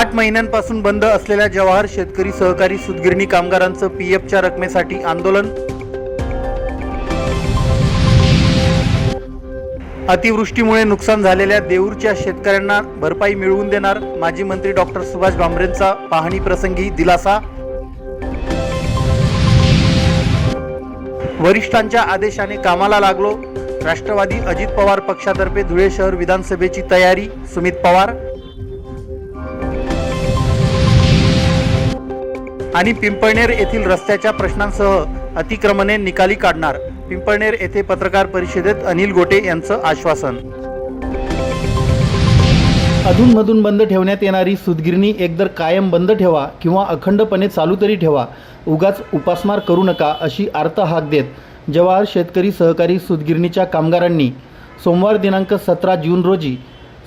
आठ महिन्यांपासून बंद असलेल्या जवाहर शेतकरी सहकारी सुदगिरणी कामगारांचं पी एफच्या रकमेसाठी आंदोलन. अतिवृष्टीमुळे नुकसान झालेल्या देऊरच्या शेतकऱ्यांना भरपाई मिळवून देणार माजी मंत्री डॉक्टर सुभाष भामरेंचा पाहणी प्रसंगी दिलासा. वरिष्ठांच्या आदेशाने कामाला लागलो. राष्ट्रवादी अजित पवार पक्षातर्फे धुळे शहर विधानसभेची तयारी सुमित पवार आणि पिंपळनेर येथील रस्त्याच्या प्रश्नांसह अतिक्रमणे निकाली काढणार. पिंपळनेर येथे पत्रकार परिषदेत अनिल गोटे यांचं आश्वासन. अधूनमधून बंद ठेवण्यात येणारी सुदगिरणी एकतर कायम बंद ठेवा किंवा अखंडपणे चालू तरी ठेवा. उगाच उपासमार करू नका अशी आर्त हाक देत जवाहर शेतकरी सहकारी सुदगिरणीच्या कामगारांनी सोमवार दिनांक सतरा जून रोजी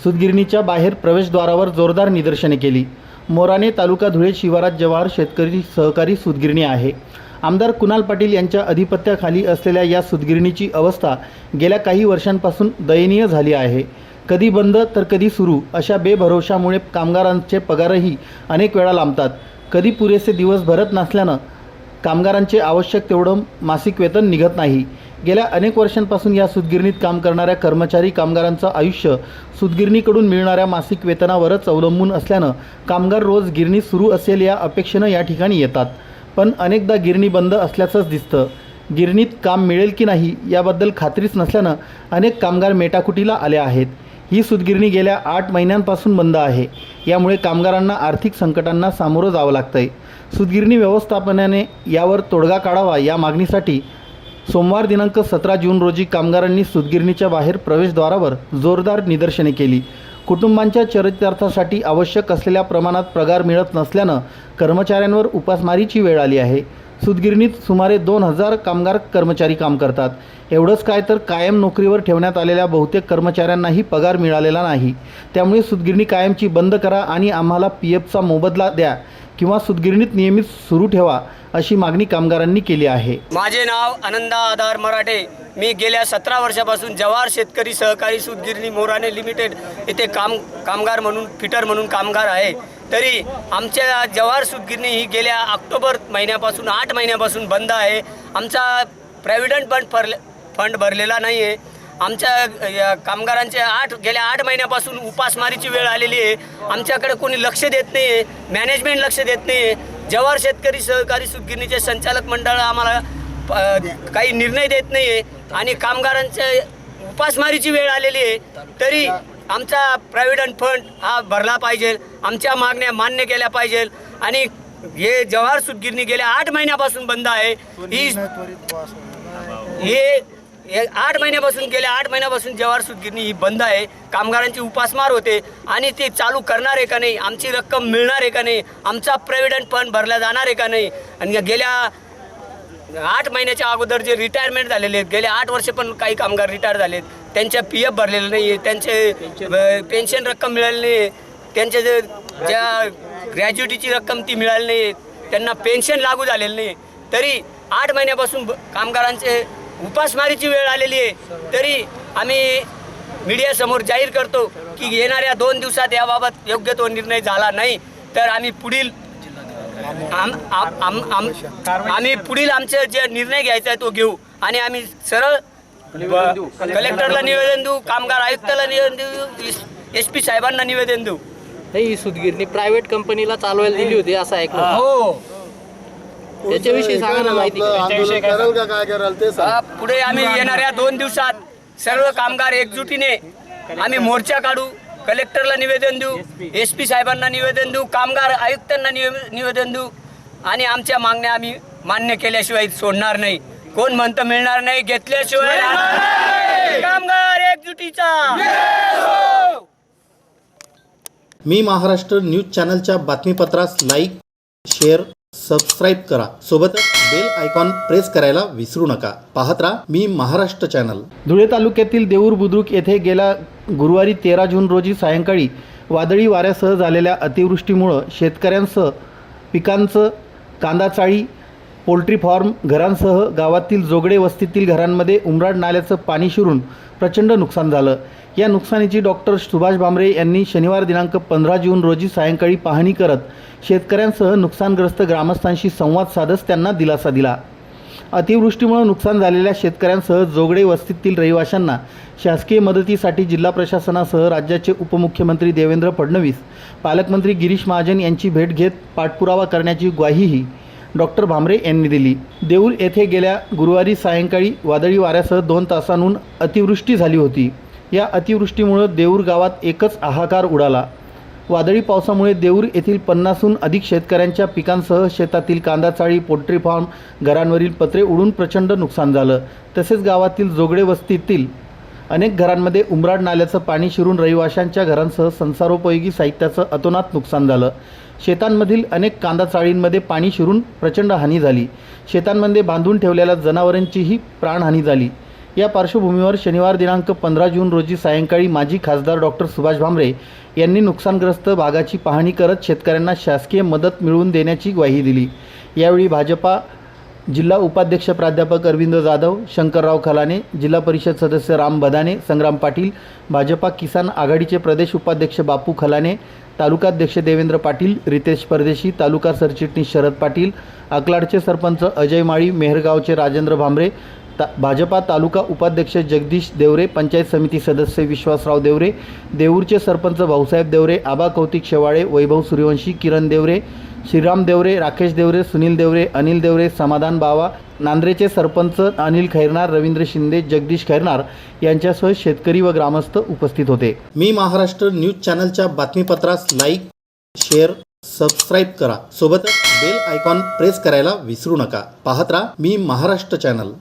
सुदगिरणीच्या बाहेर प्रवेशद्वारावर जोरदार निदर्शने केली. मोराने तालुका धुळे शिवारात जवाहर शेतकरी सहकारी सुतगिरणी आहे. आमदार कुणाल पाटील यांच्या अधिपत्याखाली असलेल्या या सुतगिरणीची अवस्था गेल्या काही वर्षांपासून दयनीय झाली आहे. कधी बंद तर कधी सुरू अशा बेभरोशामुळे कामगारांचे पगारही अनेक वेळा लांबतात. कधी पुरेसे दिवस भरत नसल्यानं कामगारांचे आवश्यक तेवढं मासिक वेतन निघत नाही. गेल्या अनेक वर्षांपासून या सुतगिरणीत काम करणाऱ्या कर्मचारी कामगारांचं आयुष्य सुतगिरणीकडून मिळणाऱ्या मासिक वेतनावरच अवलंबून असल्यानं कामगार रोज गिरणी सुरू असेल या अपेक्षेनं या ठिकाणी येतात. पण अनेकदा गिरणी बंद असल्याचंच दिसतं. गिरणीत काम मिळेल की नाही याबद्दल खात्रीच नसल्यानं अनेक कामगार मेटाकुटीला आले आहेत. ही सुतगिरणी गेल्या आठ महिन्यांपासून बंद आहे. यामुळे कामगारांना आर्थिक संकटांना सामोरं जावं लागतंय. सुतगिरणी व्यवस्थापनाने यावर तोडगा काढावा या मागणीसाठी सोमवार दिनांक सतरा जून रोजी कामगारांनी सुतगिरणीच्या बाहेर प्रवेशद्वारावर जोरदार निदर्शने केली. कुटुंबांच्या चरितार्थासाठी आवश्यक असलेल्या प्रमाणात पगार मिळत नसल्यानं कर्मचाऱ्यांवर उपासमारीची वेळ आली आहे. सुतगिरणीत सुमारे दोन हजार कामगार कर्मचारी काम करतात. एवढंच काय तर कायम नोकरीवर ठेवण्यात आलेल्या बहुतेक कर्मचाऱ्यांनाही पगार मिळालेला नाही. त्यामुळे सुतगिरणी कायमची बंद करा आणि आम्हाला पी एफचा मोबदला द्या. किंवा सुतगिरणीत नियमित सुरू ठेवा अशी मागणी कामगारांनी केली आहे. माझे नाव आनंदा आधार मराठे. मी गेल्या सतरा वर्षापासून जवाहर शेतकरी सहकारी सुतगिरणी मोराणे लिमिटेड येथे काम कामगार म्हणून फिटर म्हणून कामगार आहे. तरी आमच्या जवाहर सुतगिरणी ही गेल्या ऑक्टोबर महिन्यापासून आठ महिन्यापासून बंद आहे. आमचा प्रॅव्हिडंट फंड भरले फंड भरलेला नाही आहे आमच्या या कामगारांचे आठ गेल्या आठ महिन्यापासून उपासमारीची वेळ आलेली आहे. आमच्याकडे कोणी लक्ष देत नाही आहे मॅनेजमेंट लक्ष देत नाही आहे जवाहर शेतकरी सहकारी सूतगिरणीचे संचालक मंडळ आम्हाला काही निर्णय देत नाही आहे आणि कामगारांचे उपासमारीची वेळ आलेली आहे. तरी आमचा प्रॉव्हिडंट फंड हा भरला पाहिजे. आमच्या मागण्या मान्य केल्या पाहिजे. आणि हे जवाहर सूतगिरणी गेल्या आठ महिन्यापासून बंद आहे. ही हे हे आठ महिन्यापासून गेल्या आठ महिन्यापासून जवाहर सुतगिरणी ही बंद आहे. कामगारांची उपासमार होते आणि ते चालू करणार आहे का नाही आमची रक्कम मिळणार आहे का नाही आमचा प्रॉव्हिडंट फंड भरला जाणार आहे का नाही. आणि गेल्या आठ महिन्याच्या अगोदर जे रिटायरमेंट झालेले आहेत गेले आठ वर्ष पण काही कामगार रिटायर झालेत. त्यांच्या पी एफ भरलेलं नाही आहे त्यांचे पेन्शन रक्कम मिळाली नाही आहे. जे ज्या ग्रॅज्युटीची रक्कम ती मिळाली नाही आहे. त्यांना पेन्शन लागू झालेलं नाही तरी आठ महिन्यापासून ब- कामगारांचे उपासमारीची वेळ आलेली आहे. तरी आम्ही मीडियासमोर जाहीर करतो की येणाऱ्या दोन दिवसात याबाबत योग्य तो निर्णय झाला नाही तर आम्ही पुढील आम आम आम आम आम्ही पुढील आमचे जे निर्णय घ्यायचा आहे तो घेऊ. आणि आम्ही सरळ कलेक्टरला निवेदन देऊ कामगार आयुक्ताला निवेदन देऊ एस पी साहेबांना निवेदन देऊ. नाही सूतगिरणी प्रायव्हेट कंपनीला चालवायला दिली होती असं ऐकलं हो. त्याच्याविषयी सांगा ना माहिती आंदोलन कराल का काय कराल ते सांग. आ, पुढे आम्ही येणाऱ्या दोन दिवसात सर्व कामगार एकजुटीने आम्ही मोर्चा काढू कलेक्टरला निवेदन देऊ एस पी साहेबांना निवेदन देऊ कामगार आयुक्तांना निवे- निवेदन देऊ. आणि आमच्या मागण्या आम्ही मान्य केल्याशिवाय सोडणार नाही. कोण म्हणतं मिळणार नाही घेतल्याशिवाय. कामगार एकजुटीचा! मी महाराष्ट्र न्यूज चॅनलच्या बातमीपत्रास लाईक शेअर सबस्क्राईब करा. सोबतच बेल आयकॉन प्रेस करायला विसरू नका. पाहत राहा मी महाराष्ट्र चॅनल धुळे तालुक्यातील देऊर बुद्रुक येथे गेल्या गुरुवारी तेरा जून रोजी सायंकाळी वादळी वाऱ्यासह झालेल्या अतिवृष्टीमुळं शेतकऱ्यांसह पिकांचं कांदा चाळी पोल्ट्री फॉर्म घरांसह गावातील जोगडे वस्तीतील घरांमध्ये उमराड नाल्याचं पाणी शिरून प्रचंड नुकसान झालं. या नुकसानीची डॉक्टर सुभाष भामरे यांनी शनिवार दिनांक पंधरा जून रोजी सायंकाळी पाहणी करत शेतकऱ्यांसह नुकसानग्रस्त ग्रामस्थांशी संवाद साधत त्यांना दिलासा दिला. अतिवृष्टीमुळे नुकसान झालेल्या शेतकऱ्यांसह जोगडे वस्तीतील रहिवाशांना शासकीय मदतीसाठी जिल्हा प्रशासनासह राज्याचे उपमुख्यमंत्री देवेंद्र फडणवीस पालकमंत्री गिरीश महाजन यांची भेट घेत पाठपुरावा करण्याची ग्वाहीही डॉक्टर भामरे यांनी दिली. देऊळ येथे गेल्या गुरुवारी सायंकाळी वादळी वाऱ्यासह दोन तासांहून अतिवृष्टी झाली होती. या अतिवृष्टीमुळं देऊर गावात एकच हाहाकार उडाला. वादळी पावसामुळे देऊर येथील पन्नासहून अधिक शेतकऱ्यांच्या पिकांसह शेतातील कांदा चाळी पोल्ट्री फार्म घरांवरील पत्रे उडून प्रचंड नुकसान झालं. तसेच गावातील जोगडे वस्तीतील अनेक घरांमध्ये उमराड नाल्याचं पाणी शिरून रहिवाशांच्या घरांसह संसारोपयोगी साहित्याचं अतोनात नुकसान झालं. शेतांमधील अनेक कांदा चाळींमध्ये पाणी शिरून प्रचंड हानी झाली. शेतांमध्ये बांधून ठेवलेल्या जनावरांचीही प्राणहानी झाली. या पार्श्वभूमीवर शनिवार दिनांक पंधरा जून रोजी सायंकाळी माजी खासदार डॉक्टर सुभाष भामरे यांनी नुकसानग्रस्त भागाची पाहणी करत शेतकऱ्यांना शासकीय मदत मिळवून देण्याची ग्वाही दिली. यावेळी भाजपा जिल्हा उपाध्यक्ष प्राध्यापक अरविंद जाधव शंकरराव खलाने जिल्हा परिषद सदस्य राम बदाने संग्राम पाटील भाजपा किसान आघाडीचे प्रदेश उपाध्यक्ष बापू खलाने तालुकाध्यक्ष देवेंद्र पाटील रितेश परदेशी तालुका सरचिटणीस शरद पाटील अकलाडचे सरपंच अजय माळी मेहरगावचे राजेंद्र भांबरे ता भाजपा तालुका उपाध्यक्ष जगदीश देवरे पंचायत समिती सदस्य विश्वासराव देवरे देऊरचे सरपंच भाऊसाहेब देवरे आबा कौतिक शेवाळे वैभव सूर्यवंशी किरण देवरे श्रीराम देवरे राकेश देवरे सुनील देवरे अनिल देवरे समाधान बावा नांद्रेचे सरपंच अनिल खैरनार रवींद्र शिंदे जगदीश खैरनार यांच्यासह शेतकरी व ग्रामस्थ उपस्थित होते. मी महाराष्ट्र न्यूज चॅनलच्या बातमीपत्रास लाईक शेअर सबस्क्राईब करा. सोबतच बेल आयकॉन प्रेस करायला विसरू नका. पाहत राहा मी महाराष्ट्र चॅनल.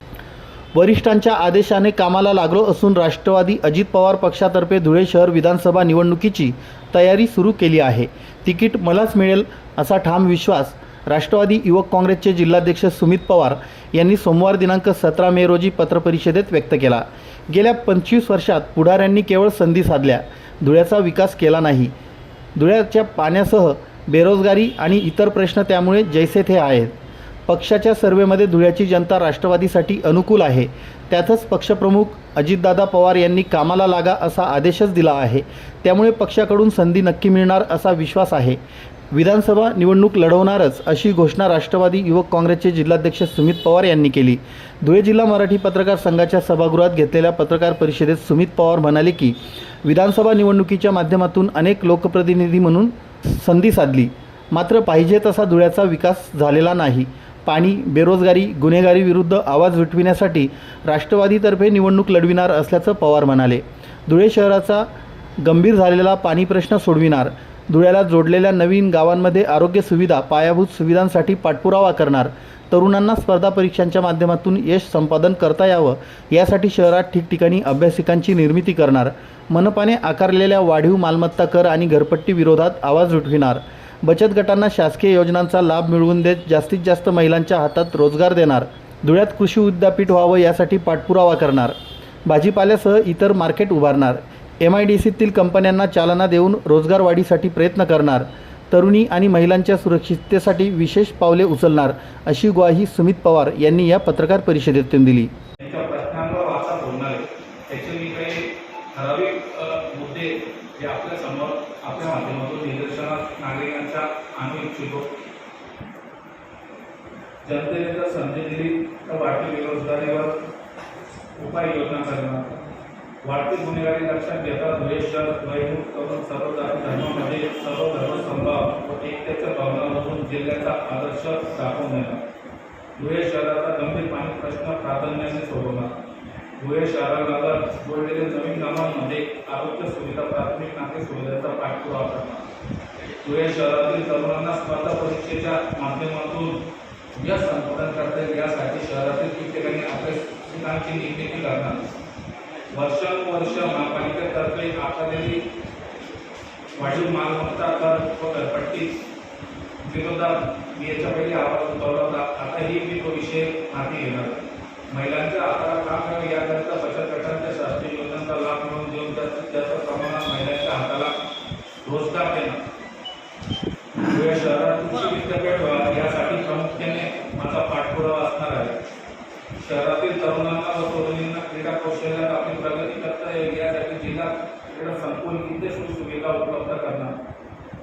वरिष्ठांच्या आदेशाने कामाला लागलो असून राष्ट्रवादी अजित पवार पक्षातर्फे धुळे शहर विधानसभा निवडणुकीची तयारी सुरू केली आहे. तिकीट मलाच मिळेल असा ठाम विश्वास राष्ट्रवादी युवक काँग्रेसचे जिल्हाध्यक्ष सुमित पवार यांनी सोमवार दिनांक सतरा मे रोजी पत्रपरिषदेत व्यक्त केला. गेल्या पंचवीस वर्षात पुढाऱ्यांनी केवळ संधी साधल्या. धुळ्याचा विकास केला नाही. धुळ्याच्या पाण्यासह बेरोजगारी आणि इतर प्रश्न त्यामुळे जैसे थे आहेत. पक्षाच्या सर्वेमध्ये धुळ्याची जनता राष्ट्रवादीसाठी अनुकूल आहे. त्यातच पक्षप्रमुख अजितदादा पवार यांनी कामाला लागा असा आदेशच दिला आहे. त्यामुळे पक्षाकडून संधी नक्की मिळणार असा विश्वास आहे. विधानसभा निवडणूक लढवणारच अशी घोषणा राष्ट्रवादी युवक काँग्रेसचे जिल्हाध्यक्ष सुमित पवार यांनी केली. धुळे जिल्हा मराठी पत्रकार संघाच्या सभागृहात घेतलेल्या पत्रकार परिषदेत सुमित पवार म्हणाले की विधानसभा निवडणुकीच्या माध्यमातून अनेक लोकप्रतिनिधी म्हणून संधी साधली. मात्र पाहिजे तसा धुळ्याचा विकास झालेला नाही. पाणी बेरोजगारी गुन्हेगारीविरुद्ध आवाज उठविण्यासाठी राष्ट्रवादीतर्फे निवडणूक लढविणार असल्याचं पवार म्हणाले. धुळे शहराचा गंभीर झालेला पाणी प्रश्न सोडविणार धुळ्याला जोडलेल्या नवीन गावांमध्ये आरोग्य सुविधा पायाभूत सुविधांसाठी पाठपुरावा करणार तरुणांना स्पर्धा परीक्षांच्या माध्यमातून यश संपादन करता यावं यासाठी शहरात ठिकठिकाणी अभ्यासिकांची निर्मिती करणार मनपाने आकारलेल्या वाढीव मालमत्ता कर आणि घरपट्टी विरोधात आवाज उठविणार. बचत गटांना शासकीय योजनांचा लाभ मिळवून देत जास्तीत जास्त महिलांच्या हातात रोजगार देणार धुळ्यात कृषी विद्यापीठ व्हावं यासाठी पाठपुरावा करणार भाजीपाल्यासह इतर मार्केट उभारणार एम आय डी सीतील कंपन्यांना चालना देऊन रोजगार वाढीसाठी प्रयत्न करणार तरुणी आणि महिलांच्या सुरक्षिततेसाठी विशेष पावले उचलणार अशी ग्वाही सुमित पवार यांनी या पत्रकार परिषदेतून दिली. आपल्यासमोर आपल्या माध्यमातून नागरिकांचा आणू इच्छितो. जनतेने जर संधी दिली तर वाढती बेरोजगारीवर उपाययोजना करणार. वाढती गुन्हेगारी लक्षात घेता धुळे शहर वैमुख करून सर्व धर्मामध्ये सर्व धर्मसंभाव व एकतेच्या भावनामधून जिल्ह्याचा आदर्श दाखवून देणार. धुळे शहराचा गंभीर पाणी प्रश्न प्राधान्याने सोडवणार. धुळे शहरालगत जोडलेल्या नवीन गावांमध्ये आरोग्य सुविधा प्राथमिक नागरिक सुविधांचा पाठपुरावा करणार. धुळे शहरातील तरुणांना स्पर्धा परीक्षेच्या माध्यमातून यश संपादन करता येईल. यासाठी शहरातील ठिकठिकाणी अभ्यासिकांची निर्मिती करणार. वर्षानुवर्ष महापालिकेतर्फे आकारलेली वाढीव मालमत्ता कर व घरपट्टी विरोधात मी याच्या पहिले आवाज उठवला होता. आताही मी तो विषय हाती घेणार. महिलांच्या हाताला काम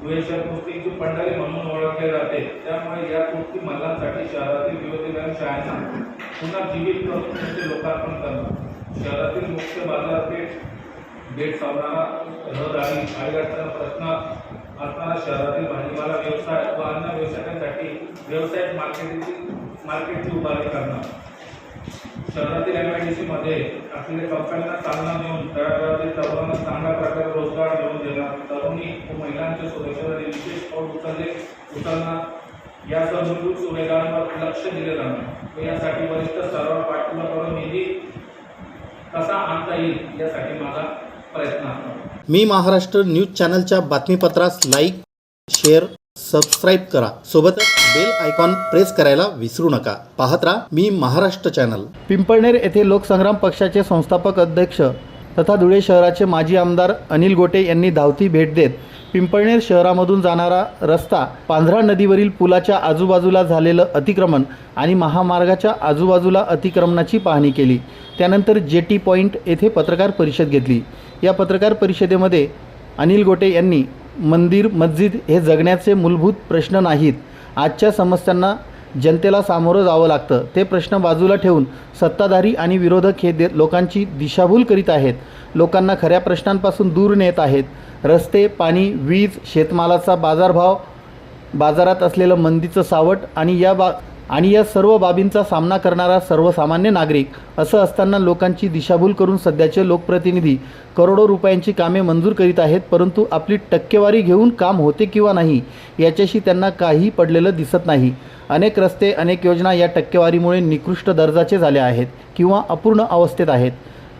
दुहेशर कुस्तीची पंढरी म्हणून ओळखले जाते. त्यामुळे या कुस्ती मल्लांसाठी शहरातील विविध शाळांना पुन्हा जीवित करून त्यांचे लोकार्पण करणं शहरातील मुख्य बाजारपेठ गेट सावणारा रहदारी अडीअडचण प्रश्न असणारा शहरातील भाजीपाला व्यवसाय व अन्य व्यवसायांसाठी व्यवसाय मार्केटची मार्केटची उभारणी करणं शहरातील एम आय डी सीमध्ये असलेल्या कंपन्यांना चालना देऊन तळागाळातील तरुणांना चांगल्या प्रकारे रोजगार मिळवून देणार. तरुणी व महिलांच्या सुरक्षेसाठी विशेष पाऊल उचलले उचलणार. यासह मूलभूत सुविधांवर लक्ष दिले जाणार. व यासाठी वरिष्ठ स्तरावर पाठपुरा करून निधी कसा आणता येईल यासाठी माझा प्रयत्न मी महाराष्ट्र न्यूज चॅनलच्या बातमीपत्रास लाईक शेअर सबस्क्राईब करा. सोबतच बेल आयकॉन प्रेस करायला विसरू नका. पाहत राहा मी महाराष्ट्र चॅनल पिंपळनेर येथे लोकसंग्राम पक्षाचे संस्थापक अध्यक्ष तथा धुळे शहराचे माजी आमदार अनिल गोटे यांनी धावती भेट देत पिंपळनेर शहरामधून जाणारा रस्ता पांझरा नदीवरील पुलाच्या आजूबाजूला झालेलं अतिक्रमण आणि महामार्गाच्या आजूबाजूला अतिक्रमणाची पाहणी केली. त्यानंतर जेटी पॉईंट येथे पत्रकार परिषद घेतली. या पत्रकार परिषदेमध्ये अनिल गोटे यांनी मंदिर मस्जिद हे जगण्याचे मूलभूत प्रश्न नाहीत. आजच्या समस्यांना जनतेला सामोरं जावं लागतं. ते प्रश्न बाजूला ठेवून सत्ताधारी आणि विरोधक हे दे लोकांची दिशाभूल करीत आहेत. लोकांना खऱ्या प्रश्नांपासून दूर नेत आहेत. रस्ते पाणी वीज शेतमालाचा बाजारभाव बाजारात असलेलं मंदीचं सावट आणि या बा आणि या सर्व बाबींचा सामना करणारा सर्वसामान्य नागरिक असं असताना लोकांची दिशाभूल करून सध्याचे लोकप्रतिनिधी करोडो रुपयांची कामे मंजूर करीत आहेत परंतु आपली टक्केवारी घेऊन काम होते किंवा नाही याच्याशी त्यांना काही पडलेलं दिसत नाही. अनेक रस्ते अनेक योजना या टक्केवारीमुळे निकृष्ट दर्जाचे झाले आहेत किंवा अपूर्ण अवस्थेत आहेत.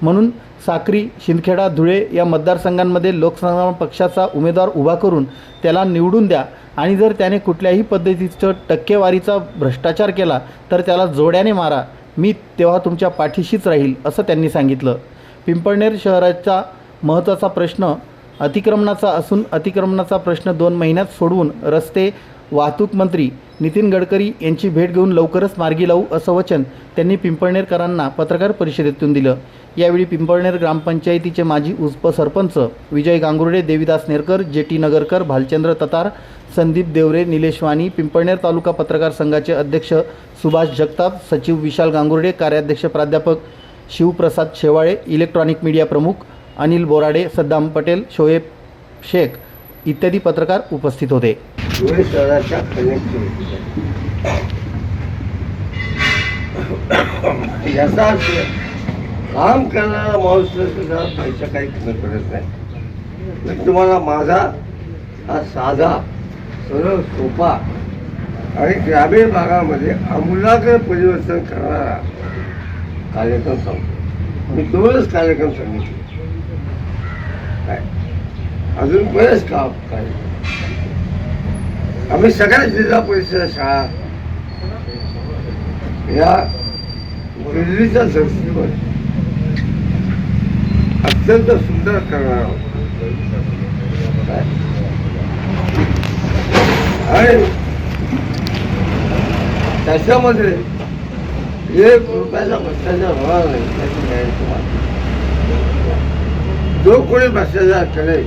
म्हणून साक्री शिंदखेडा धुळे या मतदारसंघांमध्ये लोकसंग्राम पक्षाचा उमेदवार उभा करून त्याला निवडून द्या. आणि जर त्याने कुठल्याही पद्धतीचं टक्केवारीचा भ्रष्टाचार केला तर त्याला जोड्याने मारा. मी तेव्हा तुमच्या पाठीशीच राहील असं त्यांनी सांगितलं. पिंपळनेर शहराचा महत्त्वाचा प्रश्न अतिक्रमणाचा असून अतिक्रमणाचा प्रश्न दोन महिन्यात सोडवून रस्ते वाहतूक मंत्री नितीन गडकरी यांची भेट घेऊन लवकरच मार्गी लावू असं वचन त्यांनी पिंपळनेरकरांना पत्रकार परिषदेतून दिलं. यावेळी पिंपळनेर ग्रामपंचायतीचे माजी उपसरपंच विजय गांगुर्डे देविदास नेरकर जे टी नगरकर भालचंद्र ततार संदीप देवरे निलेश वाणी पिंपळनेर तालुका पत्रकार संघाचे अध्यक्ष सुभाष जगताप सचिव विशाल गांगुर्डे कार्याध्यक्ष प्राध्यापक शिवप्रसाद शेवाळे इलेक्ट्रॉनिक मीडिया प्रमुख अनिल बोराडे सद्दाम पटेल शोएब शेख इत्यादी पत्रकार उपस्थित होते. धुळे शहराच्या कनेक्टिव्हिटी याचा अर्थ काम करणारा माणूस सुद्धा पैसा काही कमी पडत नाही पण तुम्हाला माझा हा साधा सरळ सोपा आणि ग्रामीण भागामध्ये आमूलाग्र परिवर्तन करणारा कार्यक्रम सांगतो. मी दोनच कार्यक्रम सांगितले. अजून बरेच काम काय आम्ही सगळ्या जिल्हा परिषद शाळा या दिल्लीच्या धर्तीवर अत्यंत सुंदर करणार आहोत. आणि त्याच्यामध्ये एक रुपयाचा भ्रष्टाचार होणार नाही त्याची गॅरंटी जो कोणी भ्रष्टाचार करेल